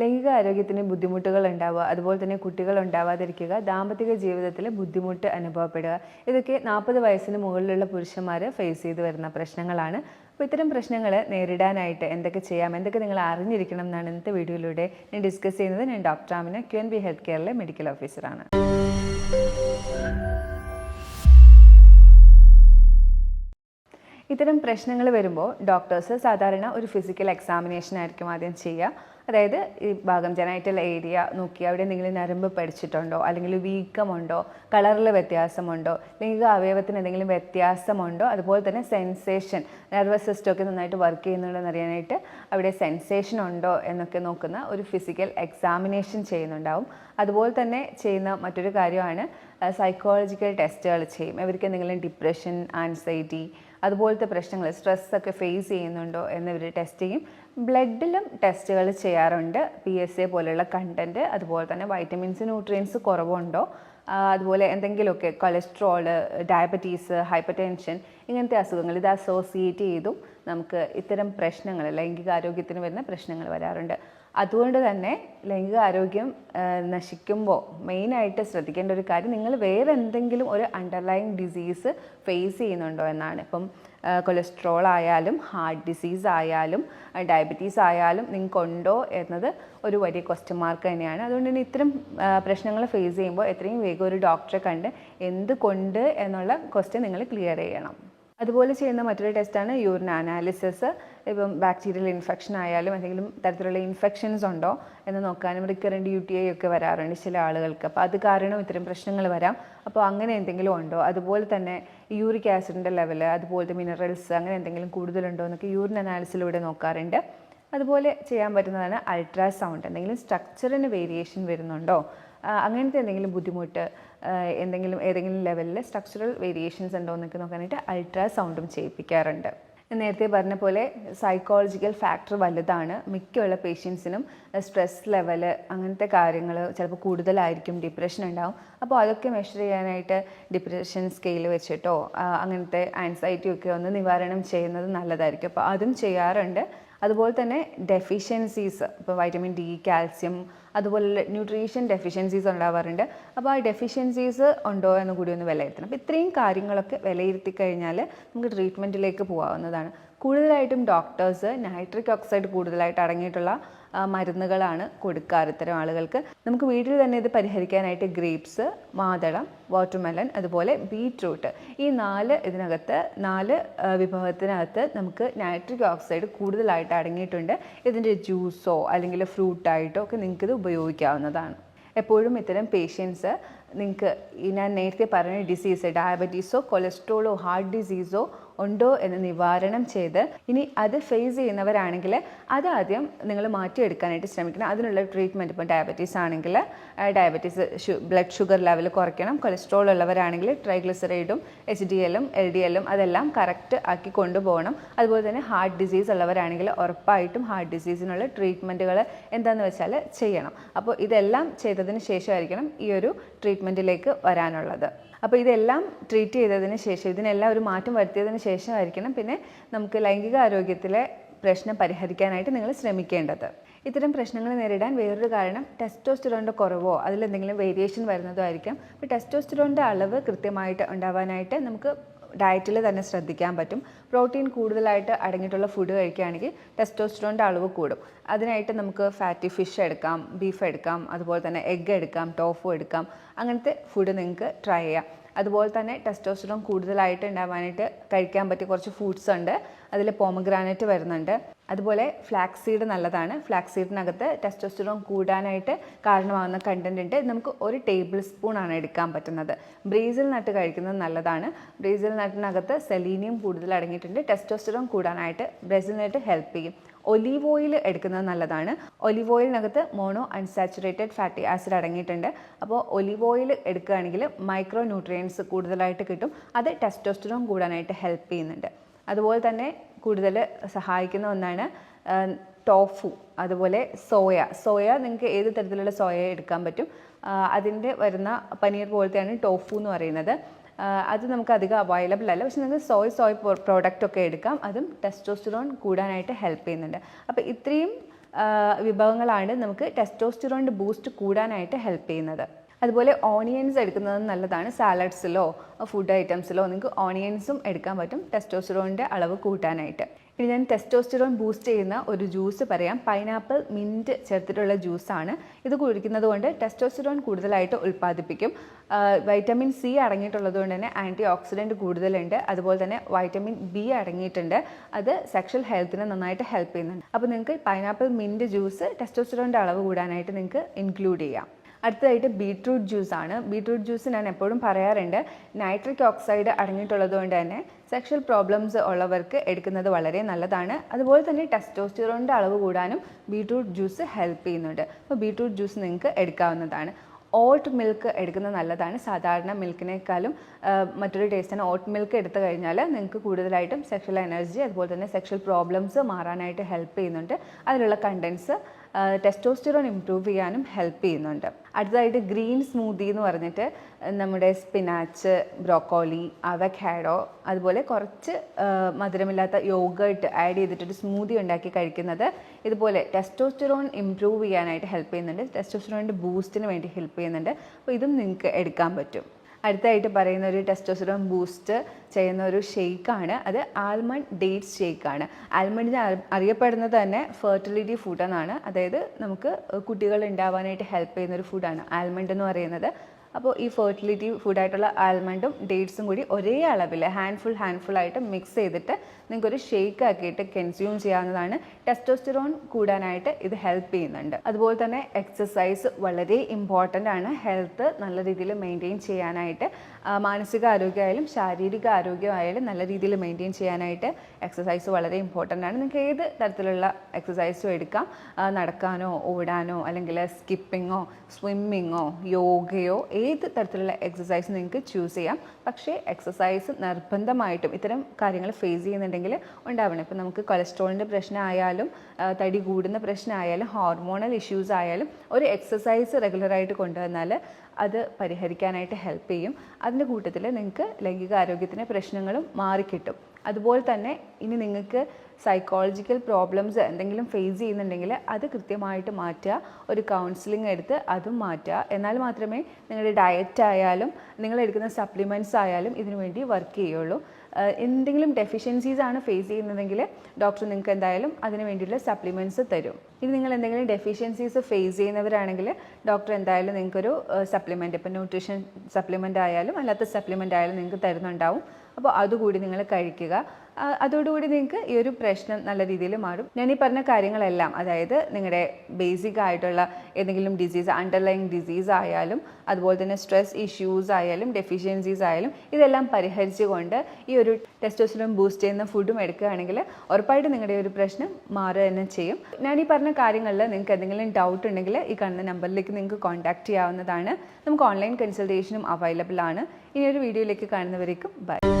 ലൈംഗിക ആരോഗ്യത്തിന് ബുദ്ധിമുട്ടുകൾ ഉണ്ടാവുക അതുപോലെ തന്നെ കുട്ടികൾ ഉണ്ടാവാതിരിക്കുക ദാമ്പത്തിക ജീവിതത്തിൽ ബുദ്ധിമുട്ട് അനുഭവപ്പെടുക. ഇതൊക്കെ നാൽപ്പത് വയസ്സിന് മുകളിലുള്ള പുരുഷന്മാർ ഫേസ് ചെയ്ത് വരുന്ന പ്രശ്നങ്ങളാണ്. അപ്പോൾ ഇത്തരം പ്രശ്നങ്ങൾ നേരിടാനായിട്ട് എന്തൊക്കെ ചെയ്യാം എന്തൊക്കെ നിങ്ങൾ അറിഞ്ഞിരിക്കണം എന്നാണ് ഇന്നത്തെ വീഡിയോയിലൂടെ ഞാൻ ഡിസ്കസ് ചെയ്യുന്നത്. ഞാൻ doctor Amina Q N B health കെയറിലെ medical ഓഫീസറാണ് ഇത്തരം പ്രശ്നങ്ങൾ വരുമ്പോൾ ഡോക്ടേഴ്സ് സാധാരണ ഒരു ഫിസിക്കൽ എക്സാമിനേഷൻ ആയിരിക്കും ആദ്യം ചെയ്യുക. അതായത് ഈ ഭാഗം ജനൈറ്റൽ ഏരിയ നോക്കി അവിടെ എന്തെങ്കിലും നരമ്പ് പഠിച്ചിട്ടുണ്ടോ? അല്ലെങ്കിൽ വീക്കമുണ്ടോ? കളറിൽ വ്യത്യാസമുണ്ടോ? ലൈംഗിക അവയവത്തിന് എന്തെങ്കിലും വ്യത്യാസമുണ്ടോ? അതുപോലെ തന്നെ സെൻസേഷൻ നെർവസ് സിസ്റ്റം ഒക്കെ നന്നായിട്ട് വർക്ക് ചെയ്യുന്നുണ്ടോ എന്ന് അറിയാനായിട്ട് അവിടെ സെൻസേഷൻ ഉണ്ടോ എന്നൊക്കെ നോക്കുന്ന ഒരു ഫിസിക്കൽ എക്സാമിനേഷൻ ചെയ്യുന്നുണ്ടാവും. അതുപോലെ തന്നെ ചെയ്യുന്ന മറ്റൊരു കാര്യമാണ് സൈക്കോളജിക്കൽ ടെസ്റ്റുകൾ ചെയ്യും. ഇവർക്ക് എന്തെങ്കിലും ഡിപ്രഷൻ ആൻസൈറ്റി അതുപോലത്തെ പ്രശ്നങ്ങൾ സ്ട്രെസ്സൊക്കെ ഫേസ് ചെയ്യുന്നുണ്ടോ എന്നിവർ ടെസ്റ്റ് ചെയ്യും. ബ്ലഡിലും ടെസ്റ്റുകൾ ചെയ്യാറുണ്ട്. പി എസ് എ പോലെയുള്ള കണ്ടന്റ് അതുപോലെ തന്നെ വൈറ്റമിൻസ് ന്യൂട്രിയൻസ് കുറവുണ്ടോ? അതുപോലെ എന്തെങ്കിലുമൊക്കെ കൊളസ്ട്രോൾ ഡയബറ്റീസ് ഹൈപ്പർ ടെൻഷൻ ഇങ്ങനത്തെ അസുഖങ്ങൾ ഇത് അസോസിയേറ്റ് ചെയ്തും നമുക്ക് ഇത്തരം പ്രശ്നങ്ങൾ ലൈംഗികാരോഗ്യത്തിന് വരുന്ന പ്രശ്നങ്ങൾ വരാറുണ്ട്. അതുകൊണ്ട് തന്നെ ലൈംഗിക ആരോഗ്യം നശിക്കുമ്പോൾ മെയിനായിട്ട് ശ്രദ്ധിക്കേണ്ട ഒരു കാര്യം നിങ്ങൾ വേറെ എന്തെങ്കിലും ഒരു അണ്ടർലൈങ് ഡിസീസ് ഫേസ് ചെയ്യുന്നുണ്ടോ എന്നാണ്. ഇപ്പം കൊളസ്ട്രോൾ ആയാലും ഹാർട്ട് ഡിസീസ് ആയാലും ഡയബറ്റീസ് ആയാലും നിങ്ങൾക്കുണ്ടോ എന്നത് ഒരു വലിയ ക്വസ്റ്റ്യൻ മാർക്ക് തന്നെയാണ്. അതുകൊണ്ട് തന്നെ ഇത്തരം പ്രശ്നങ്ങൾ ഫേസ് ചെയ്യുമ്പോൾ എത്രയും വേഗം ഒരു ഡോക്ടറെ കണ്ട് എന്തുകൊണ്ട് എന്നുള്ള ക്വസ്റ്റ്യൻ നിങ്ങൾ ക്ലിയർ ചെയ്യണം. അതുപോലെ ചെയ്യുന്ന മറ്റൊരു ടെസ്റ്റാണ് യൂറിൻ അനാലിസിസ് ഇപ്പം ബാക്ടീരിയൽ ഇൻഫെക്ഷൻ ആയാലും എന്തെങ്കിലും തരത്തിലുള്ള ഇൻഫെക്ഷൻസ് ഉണ്ടോ എന്ന് നോക്കാനും റിക്കറന്റ് യു ടി ഐ ഒക്കെ വരാറുണ്ട് ചില ആളുകൾക്ക്. അപ്പോൾ അത് കാരണം ഇത്തരം പ്രശ്നങ്ങൾ വരാം. അപ്പോൾ അങ്ങനെ എന്തെങ്കിലും ഉണ്ടോ? അതുപോലെ തന്നെ യൂറിക് ആസിഡിന്റെ ലെവൽ അതുപോലത്തെ മിനറൽസ് അങ്ങനെ എന്തെങ്കിലും കൂടുതലുണ്ടോ എന്നൊക്കെ യൂറിൻ അനാലിസിലൂടെ നോക്കാറുണ്ട്. അതുപോലെ ചെയ്യാൻ പറ്റുന്നതാണ് അൾട്രാസൗണ്ട് എന്തെങ്കിലും സ്ട്രക്ചറിന് വേരിയേഷൻ വരുന്നുണ്ടോ? അങ്ങനത്തെ എന്തെങ്കിലും ബുദ്ധിമുട്ട് എന്തെങ്കിലും ഏതെങ്കിലും ലെവലിൽ സ്ട്രക്ചറൽ വേരിയേഷൻസ് ഉണ്ടോ എന്നൊക്കെ നോക്കാനായിട്ട് അൾട്രാസൗണ്ടും ചെയ്യിപ്പിക്കാറുണ്ട്. നേരത്തെ പറഞ്ഞ പോലെ സൈക്കോളജിക്കൽ ഫാക്ടർ വലുതാണ്. മിക്കുള്ള പേഷ്യൻസിനും സ്ട്രെസ് ലെവൽ അങ്ങനത്തെ കാര്യങ്ങൾ ചിലപ്പോൾ കൂടുതലായിരിക്കും ഡിപ്രഷൻ ഉണ്ടാവും. അപ്പോൾ അതൊക്കെ മെഷർ ചെയ്യാനായിട്ട് ഡിപ്രഷൻ സ്കെയിൽ വെച്ചിട്ടോ അങ്ങനത്തെ ആൻസൈറ്റിയൊക്കെ ഒന്ന് നിവാരണം ചെയ്യുന്നത് നല്ലതായിരിക്കും. അപ്പോൾ അതും ചെയ്യാറുണ്ട്. അതുപോലെ തന്നെ ഡെഫിഷ്യൻസീസ് ഇപ്പോൾ വൈറ്റമിൻ ഡി കാൽസ്യം അതുപോലെ ന്യൂട്രീഷൻ ഡെഫിഷ്യൻസീസ് ഉണ്ടാവാറുണ്ട്. അപ്പോൾ ആ ഡെഫിഷ്യൻസീസ് ഉണ്ടോ എന്ന് കൂടി ഒന്ന് വിലയിരുത്തണം. അപ്പോൾ ഇത്രയും കാര്യങ്ങളൊക്കെ വിലയിരുത്തി കഴിഞ്ഞാൽ നമുക്ക് ട്രീറ്റ്മെന്റിലേക്ക് പോകാവുന്നതാണ് കൂടുതലായിട്ടും ഡോക്ടേഴ്സ് നൈട്രിക് ഓക്സൈഡ് കൂടുതലായിട്ട് അടങ്ങിയിട്ടുള്ള മരുന്നുകളാണ് കൊടുക്കാറ് ഇത്തരം ആളുകൾക്ക്. നമുക്ക് വീട്ടിൽ തന്നെ ഇത് പരിഹരിക്കാനായിട്ട് ഗ്രേപ്സ് മാതളം വാട്ടർമെലൺ അതുപോലെ ബീറ്റ്റൂട്ട് ഈ നാല് ഇതിനകത്ത് നാല് വിഭവത്തിനകത്ത് നമുക്ക് നൈട്രിക് ഓക്സൈഡ് കൂടുതലായിട്ട് അടങ്ങിയിട്ടുണ്ട്. ഇതിന്റെ ജ്യൂസോ അല്ലെങ്കിൽ ഫ്രൂട്ടായിട്ടോ ഒക്കെ നിങ്ങൾക്ക് ഇത് ഉപയോഗിക്കാവുന്നതാണ്. എപ്പോഴും ഇത്തരം പേഷ്യൻസ് നിങ്ങൾക്ക് ഞാൻ നേരത്തെ പറഞ്ഞ ഡിസീസ് ഡയബറ്റീസോ കൊളസ്ട്രോളോ ഹാർട്ട് ഡിസീസോ ഉണ്ടോ എന്ന് നിവാരണം ചെയ്ത് ഇനി അത് ഫേസ് ചെയ്യുന്നവരാണെങ്കിൽ അത് ആദ്യം നിങ്ങൾ മാറ്റിയെടുക്കാനായിട്ട് ശ്രമിക്കണം. അതിനുള്ള ട്രീറ്റ്മെന്റ് ഇപ്പോൾ ഡയബറ്റീസ് ആണെങ്കിൽ ഡയബറ്റീസ് ബ്ലഡ് ഷുഗർ ലെവൽ കുറയ്ക്കണം. കൊളസ്ട്രോൾ ഉള്ളവരാണെങ്കിൽ ട്രൈഗ്ലിസറൈഡും എച്ച് ഡി എല്ലും എൽ ഡി എല്ലും അതെല്ലാം കറക്റ്റ് ആക്കി കൊണ്ടുപോകണം. അതുപോലെ തന്നെ ഹാർട്ട് ഡിസീസ് ഉള്ളവരാണെങ്കിൽ ഉറപ്പായിട്ടും ഹാർട്ട് ഡിസീസിനുള്ള ട്രീറ്റ്മെന്റുകൾ എന്താണെന്ന് വെച്ചാൽ ചെയ്യണം. അപ്പോൾ ഇതെല്ലാം ചെയ്തതിന് ശേഷമായിരിക്കണം ഈ ഒരു ട്രീറ്റ്മെന്റിലേക്ക് വരാനുള്ളത്. അപ്പോൾ ഇതെല്ലാം ട്രീറ്റ് ചെയ്തതിന് ശേഷം ഇതിനെല്ലാം ഒരു മാറ്റം വരുത്തിയതിന് ശേഷമായിരിക്കണം പിന്നെ നമുക്ക് ലൈംഗിക ആരോഗ്യത്തിലെ പ്രശ്നം പരിഹരിക്കാനായിട്ട് നിങ്ങൾ ശ്രമിക്കേണ്ടത്. ഇത്തരം പ്രശ്നങ്ങൾ നേരിടാൻ വേറൊരു കാരണം ടെസ്റ്റോസ്റ്റിറോണിന്റെ കുറവോ അതിലെന്തെങ്കിലും വേരിയേഷൻ വരുന്നതോ ആയിരിക്കാം. അപ്പോൾ ടെസ്റ്റോസ്റ്റിറോണിന്റെ അളവ് കൃത്യമായിട്ട് ഉണ്ടാവാനായിട്ട് നമുക്ക് ഡയറ്റിൽ തന്നെ ശ്രദ്ധിക്കാൻ പറ്റും. പ്രോട്ടീൻ കൂടുതലായിട്ട് അടങ്ങിയിട്ടുള്ള ഫുഡ് കഴിക്കുകയാണെങ്കിൽ ടെസ്റ്റോസ്റ്ററോണിന്റെ അളവ് കൂടും. അതിനായിട്ട് നമുക്ക് ഫാറ്റി ഫിഷ് എടുക്കാം ബീഫ് എടുക്കാം അതുപോലെ തന്നെ എഗ്ഗ് എടുക്കാം ടോഫു എടുക്കാം. അങ്ങനത്തെ ഫുഡ് നിങ്ങൾക്ക് ട്രൈ ചെയ്യാം. അതുപോലെ തന്നെ ടെസ്റ്റോസ്റ്ററോൺ കൂടുതലായിട്ട് ഉണ്ടാവാനായിട്ട് കഴിക്കാൻ പറ്റിയ കുറച്ച് ഫുഡ്സ് ഉണ്ട്. അതിൽ പോമഗ്രാനൈറ്റ് വരുന്നുണ്ട്. അതുപോലെ ഫ്ലാക്സ് സീഡ് നല്ലതാണ്. ഫ്ലാക്സ് സീഡിനകത്ത് ടെസ്റ്റോസ്റ്ററോൺ കൂടാനായിട്ട് കാരണമാകുന്ന കണ്ടന്റ് ഉണ്ട്. നമുക്ക് ഒരു ടേബിൾ സ്പൂൺ ആണ് എടുക്കാൻ പറ്റുന്നത്. ബ്രീസിൽ നട്ട് കഴിക്കുന്നത് നല്ലതാണ്. ബ്രീസിൽ നട്ടിനകത്ത് സെലീനിയം കൂടുതൽ അടങ്ങിയിട്ടുണ്ട്. ടെസ്റ്റോസ്റ്ററോൺ കൂടാനായിട്ട് ബ്രസിൽ നട്ട് ഹെൽപ്പ് ചെയ്യും. ഒലീവ് ഓയിൽ എടുക്കുന്നത് നല്ലതാണ്. ഒലീവ് ഓയിലിനകത്ത് മോണോ അൺസാച്ചുറേറ്റഡ് ഫാറ്റി ആസിഡ് അടങ്ങിയിട്ടുണ്ട്. അപ്പോൾ ഒലീവ് ഓയിൽ എടുക്കുകയാണെങ്കിൽ മൈക്രോ ന്യൂട്രിയൻസ് കൂടുതലായിട്ട് കിട്ടും. അത് ടെസ്റ്റോസ്റ്ററോൺ കൂടാനായിട്ട് ഹെൽപ്പ് ചെയ്യുന്നുണ്ട്. അതുപോലെ തന്നെ കൂടുതൽ സഹായിക്കുന്ന ഒന്നാണ് ടോഫു അതുപോലെ സോയ. സോയ നിങ്ങൾക്ക് ഏത് തരത്തിലുള്ള സോയ എടുക്കാൻ പറ്റും? അതിന്റെ വരുന്ന പനീർ പോലത്തെയാണ് ടോഫു എന്ന് പറയുന്നത്. അത് നമുക്ക് അധികം അവൈലബിൾ അല്ല. പക്ഷെ നിങ്ങൾക്ക് സോയ സോയ പ്രോഡക്റ്റ് ഒക്കെ എടുക്കാം. അതും ടെസ്റ്റോസ്റ്റിറോൺ കൂടാനായിട്ട് ഹെൽപ്പ് ചെയ്യുന്നുണ്ട്. അപ്പോൾ ഇത്രയും വിഭവങ്ങളാണ് നമുക്ക് ടെസ്റ്റോസ്റ്റിറോണിന്റെ ബൂസ്റ്റ് കൂടാനായിട്ട് ഹെൽപ്പ് ചെയ്യുന്നത്. അതുപോലെ ഓണിയൻസ് എടുക്കുന്നത് നല്ലതാണ്. സാലഡ്സിലോ ഫുഡ് ഐറ്റംസിലോ നിങ്ങൾക്ക് ഓണിയൻസും എടുക്കാൻ പറ്റും. ടെസ്റ്റോസ്റ്റിറോണിന്റെ അളവ് കൂട്ടാനായിട്ട്. ഇനി ഞാൻ ടെസ്റ്റോസ്റ്ററോൺ ബൂസ്റ്റ് ചെയ്യുന്ന ഒരു ജ്യൂസ് പറയാം. പൈനാപ്പിൾ മിന്റ് ചേർത്തിട്ടുള്ള ജ്യൂസാണ് ഇത് കുടിക്കുന്നത് കൊണ്ട് ടെസ്റ്റോസ്റ്റിറോൺ കൂടുതലായിട്ട് ഉൽപ്പാദിപ്പിക്കും. വൈറ്റമിൻ സി അടങ്ങിയിട്ടുള്ളത് കൊണ്ട് തന്നെ ആന്റി ഓക്സിഡന്റ് കൂടുതലുണ്ട്. അതുപോലെ തന്നെ വൈറ്റമിൻ ബി അടങ്ങിയിട്ടുണ്ട്. അത് സെക്ഷൽ ഹെൽത്തിന് നന്നായിട്ട് ഹെൽപ്പ് ചെയ്യുന്നുണ്ട്. അപ്പോൾ നിങ്ങൾക്ക് പൈനാപ്പിൾ മിന്റ് ജ്യൂസ് ടെസ്റ്റോസ്റ്റിറോണിന്റെ അളവ് കൂടാനായിട്ട് നിങ്ങൾക്ക് ഇൻക്ലൂഡ് ചെയ്യാം. അടുത്തതായിട്ട് ബീട്രൂട്ട് ജ്യൂസ് ആണ് ബീട്രൂട്ട് ജ്യൂസ് ഞാൻ എപ്പോഴും പറയാറുണ്ട്. നൈട്രിക് ഓക്സൈഡ് അടങ്ങിയിട്ടുള്ളത് കൊണ്ട് തന്നെ സെക്ഷൽ പ്രോബ്ലംസ് ഉള്ളവർക്ക് എടുക്കുന്നത് വളരെ നല്ലതാണ്. അതുപോലെ തന്നെ ടെസ്റ്റോസ്റ്റിറോണിന്റെ അളവ് കൂടാനും ബീട്രൂട്ട് ജ്യൂസ് ഹെൽപ്പ് ചെയ്യുന്നുണ്ട്. അപ്പോൾ ബീട്രൂട്ട് ജ്യൂസ് നിങ്ങൾക്ക് എടുക്കാവുന്നതാണ്. ഓട്ട് മിൽക്ക് എടുക്കുന്നത് നല്ലതാണ്. സാധാരണ മിൽക്കിനേക്കാളും മറ്റൊരു ടേസ്റ്റാണ് ഓട്ട് മിൽക്ക് എടുത്തു കഴിഞ്ഞാൽ നിങ്ങൾക്ക് കൂടുതലായിട്ടും സെക്ഷൽ എനർജി അതുപോലെ തന്നെ സെക്ഷൽ പ്രോബ്ലംസ് മാറാനായിട്ട് ഹെൽപ്പ് ചെയ്യുന്നുണ്ട്. അതിലുള്ള കണ്ടൻസ് ടെസ്റ്റോസ്റ്റിറോൺ ഇംപ്രൂവ് ചെയ്യാനും ഹെൽപ്പ് ചെയ്യുന്നുണ്ട്. അടുത്തതായിട്ട് ഗ്രീൻ സ്മൂതി എന്ന് പറഞ്ഞിട്ട് നമ്മുടെ സ്പിനാച്ച് ബ്രോക്കോളി അവക്കാഡോ അതുപോലെ കുറച്ച് മധുരമില്ലാത്ത യോഗർട്ട് ആഡ് ചെയ്തിട്ടൊരു സ്മൂതി ഉണ്ടാക്കി കഴിക്കുന്നത് ഇതുപോലെ ടെസ്റ്റോസ്റ്റിറോൺ ഇംപ്രൂവ് ചെയ്യാനായിട്ട് ഹെൽപ്പ് ചെയ്യുന്നുണ്ട്. ടെസ്റ്റോസ്റ്റിറോണിന്റെ ബൂസ്റ്റിന് വേണ്ടി ഹെൽപ്പ് ചെയ്യുന്നുണ്ട്. അപ്പോൾ ഇതും നിങ്ങൾക്ക് എടുക്കാൻ പറ്റും. അടുത്തായിട്ട് പറയുന്ന ഒരു ടെസ്റ്റോസ്റ്ററോൺ ബൂസ്റ്റ് ചെയ്യുന്ന ഒരു ഷെയ്ക്കാണ് അത് ആൽമണ്ട് ഡേറ്റ്സ് ഷെയ്ക്കാണ് ആൽമണ്ടിന് അറിയപ്പെടുന്നത് തന്നെ ഫെർട്ടിലിറ്റി ഫുഡ് എന്നാണ്. അതായത് നമുക്ക് കുട്ടികൾ ഉണ്ടാവാനായിട്ട് ഹെൽപ്പ് ചെയ്യുന്ന ഒരു ഫുഡാണ് ആൽമണ്ട് എന്ന് പറയുന്നത് അപ്പോൾ ഈ ഫെർട്ടിലിറ്റി ഫുഡായിട്ടുള്ള ആൽമണ്ടും ഡേറ്റ്സും കൂടി ഒരേ അളവിൽ ഹാൻഡ്ഫുൾ ഹാൻഡ്ഫുൾ ആയിട്ട് മിക്സ് ചെയ്തിട്ട് നിങ്ങൾക്കൊരു ഷേക്ക് ആക്കിയിട്ട് കൺസ്യൂം ചെയ്യാവുന്നതാണ്. ടെസ്റ്റോസ്റ്റിറോൺ കൂടാനായിട്ട് ഇത് ഹെൽപ്പ് ചെയ്യുന്നുണ്ട്. അതുപോലെ തന്നെ എക്സസൈസ് വളരെ ഇമ്പോർട്ടന്റ് ആണ്. ഹെൽത്ത് നല്ല രീതിയിൽ മെയിന്റെയിൻ ചെയ്യാനായിട്ട് മാനസിക ആരോഗ്യമായാലും ശാരീരിക ആരോഗ്യമായാലും നല്ല രീതിയിൽ മെയിന്റെയിൻ ചെയ്യാനായിട്ട് എക്സസൈസ് വളരെ ഇമ്പോർട്ടന്റ് ആണ്. നിങ്ങൾക്ക് ഏത് തരത്തിലുള്ള എക്സസൈസും എടുക്കാം. നടക്കാനോ ഓടാനോ അല്ലെങ്കിൽ സ്കിപ്പിങ്ങോ സ്വിമ്മിങ്ങോ യോഗയോ ഏത് തരത്തിലുള്ള എക്സസൈസ് നിങ്ങൾക്ക് ചൂസ് ചെയ്യാം. പക്ഷേ എക്സസൈസ് നിർബന്ധമായിട്ടും ഇത്തരം കാര്യങ്ങൾ ഫേസ് ചെയ്യുന്നുണ്ടെങ്കിൽ ഉണ്ടാവണം. ഇപ്പം നമുക്ക് കൊളസ്ട്രോളിന്റെ പ്രശ്നമായാലും തടി കൂടുന്ന പ്രശ്നമായാലും ഹോർമോണൽ ഇഷ്യൂസ് ആയാലും ഒരു എക്സസൈസ് റെഗുലറായിട്ട് കൊണ്ടുവന്നാൽ അത് പരിഹരിക്കാനായിട്ട് ഹെൽപ്പ് ചെയ്യും. അതിന്റെ കൂട്ടത്തിൽ നിങ്ങൾക്ക് ലൈംഗിക ആരോഗ്യത്തിന് പ്രശ്നങ്ങളും മാറിക്കിട്ടും. അതുപോലെ തന്നെ ഇനി നിങ്ങൾക്ക് സൈക്കോളജിക്കൽ പ്രോബ്ലംസ് എന്തെങ്കിലും ഫേസ് ചെയ്യുന്നുണ്ടെങ്കിൽ അത് കൃത്യമായിട്ട് മാറ്റുക. ഒരു കൗൺസിലിംഗ് എടുത്ത് അതും മാറ്റുക. എന്നാൽ മാത്രമേ നിങ്ങളുടെ ഡയറ്റ് ആയാലും നിങ്ങൾ എടുക്കുന്ന സപ്ലിമെന്റ്സ് ആയാലും ഇതിനു വേണ്ടി വർക്ക് ചെയ്യുള്ളൂ. എന്തെങ്കിലും ഡെഫിഷ്യൻസീസ് ആണ് ഫേസ് ചെയ്യുന്നതെങ്കിൽ ഡോക്ടർ നിങ്ങൾക്ക് എന്തായാലും അതിന് വേണ്ടിയിട്ടുള്ള സപ്ലിമെന്റ്സ് തരും. ഇനി നിങ്ങൾ എന്തെങ്കിലും ഡെഫിഷ്യൻസീസ് ഫേസ് ചെയ്യുന്നവരാണെങ്കിൽ ഡോക്ടർ എന്തായാലും നിങ്ങൾക്കൊരു സപ്ലിമെന്റ് ഇപ്പോൾ ന്യൂട്രീഷൻ സപ്ലിമെന്റ് ആയാലും അല്ലാത്ത സപ്ലിമെന്റ് ആയാലും നിങ്ങൾക്ക് തരുന്നുണ്ടാവും. അപ്പോൾ അതുകൂടി നിങ്ങൾ കഴിക്കുക. അതോടുകൂടി നിങ്ങൾക്ക് ഈ ഒരു പ്രശ്നം നല്ല രീതിയിൽ മാറും. ഞാൻ ഈ പറഞ്ഞ കാര്യങ്ങളെല്ലാം അതായത് നിങ്ങളുടെ ബേസിക് ആയിട്ടുള്ള ഏതെങ്കിലും ഡിസീസ് അണ്ടർലൈങ് ഡിസീസ് ആയാലും അതുപോലെ തന്നെ സ്ട്രെസ് ഇഷ്യൂസ് ആയാലും ഡെഫിഷ്യൻസീസ് ആയാലും ഇതെല്ലാം പരിഹരിച്ചുകൊണ്ട് ഈ ഒരു ടെസ്റ്റോസ്റ്ററോൺ ബൂസ്റ്റ് ചെയ്യുന്ന ഫുഡും എടുക്കുകയാണെങ്കിൽ ഉറപ്പായിട്ട് നിങ്ങളുടെ ഒരു പ്രശ്നം മാറുക തന്നെ ചെയ്യും. ഞാൻ ഈ പറഞ്ഞ കാര്യങ്ങളിൽ നിങ്ങൾക്ക് എന്തെങ്കിലും ഡൗട്ട് ഉണ്ടെങ്കിൽ ഈ കാണുന്ന നമ്പറിലേക്ക് നിങ്ങൾക്ക് കോൺടാക്റ്റ് ചെയ്യാവുന്നതാണ്. നമുക്ക് ഓൺലൈൻ കൺസൾട്ടേഷനും അവൈലബിൾ ആണ്. ഇനി ഒരു വീഡിയോയിലേക്ക് കാണുന്നവരേക്കും ബൈ